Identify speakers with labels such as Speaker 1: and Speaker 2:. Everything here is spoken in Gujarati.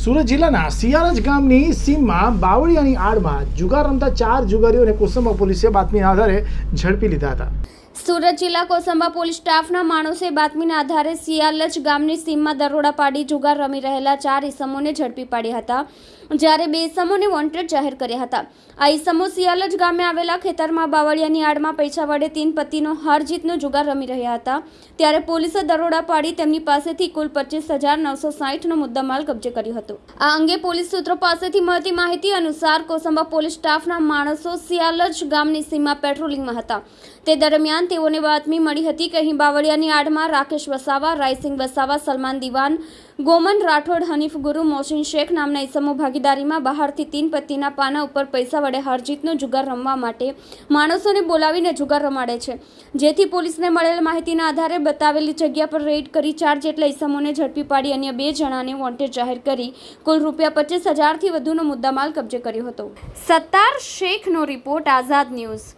Speaker 1: સુરત જિલ્લાના સિયારજ ગામની સીમમાં બાવળિયાની આડમાં જુગાર રમતા ચાર જુગારીઓને કોસંબા પોલીસે બાતમીના આધારે ઝડપી લીધા હતા.
Speaker 2: સુરત જિલ્લા કોસંબા પોલીસ સ્ટાફના માણસે બાતમીના આધારે સિયાલજ ગામની સીમમાં દરોડા પાડી જુગાર રમી રહેલા ચાર ઈસમોને ઝડપી પાડ્યા હતા. જ્યારે બે ઇસમોને વોન્ટેડ જાહેર કર્યા હતા. આ ઈસમો સિયાલજ ગામે આવેલા ખેતરમાં બાવળિયાની આડમાં પૈસા વડે તીન પતિનો હાર જીતનો જુગાર રમી રહ્યા હતા. ત્યારે પોલીસે દરોડા પાડી તેમની પાસેથી કુલ પચીસ હજાર નવસો સાહીઠનો મુદ્દામાલ કબજે કર્યો હતો. આ અંગે પોલીસ સૂત્રો પાસેથી મળતી માહિતી અનુસાર કોસંબા પોલીસ સ્ટાફના માણસો સિયાલજ ગામની સીમા પેટ્રોલિંગમાં હતા. તે દરમિયાન તેઓને બાતમી મળી હતી કે અહીં બાવળિયાની આડમાં રાકેશ વસાવા રાયસિંગ વસાવા, સલમાન દિવાન, ગોમન રાઠોડ, હનીફ ગુરુ, મોહસિન શેખ નામના ઇસમો ભાગીદારીમાં બહારથી તીન પત્તીના પાના ઉપર પૈસા વડે હારજીતનો જુગાર રમવા માટે માણસોને બોલાવીને જુગાર રમાડે છે. જેથી પોલીસને મળેલ માહિતીના આધારે બતાવેલી જગ્યા પર રેડ કરી ચાર જેટલા ઇસમોને ઝડપી પાડી અન્ય બે જણાને વોન્ટેડ જાહેર કરી કુલ રૂપિયા પચીસ હજારથી વધુનો મુદ્દામાલ કબજે કર્યો હતો. સત્તાર શેખનો રિપોર્ટ આઝાદ ન્યૂઝ.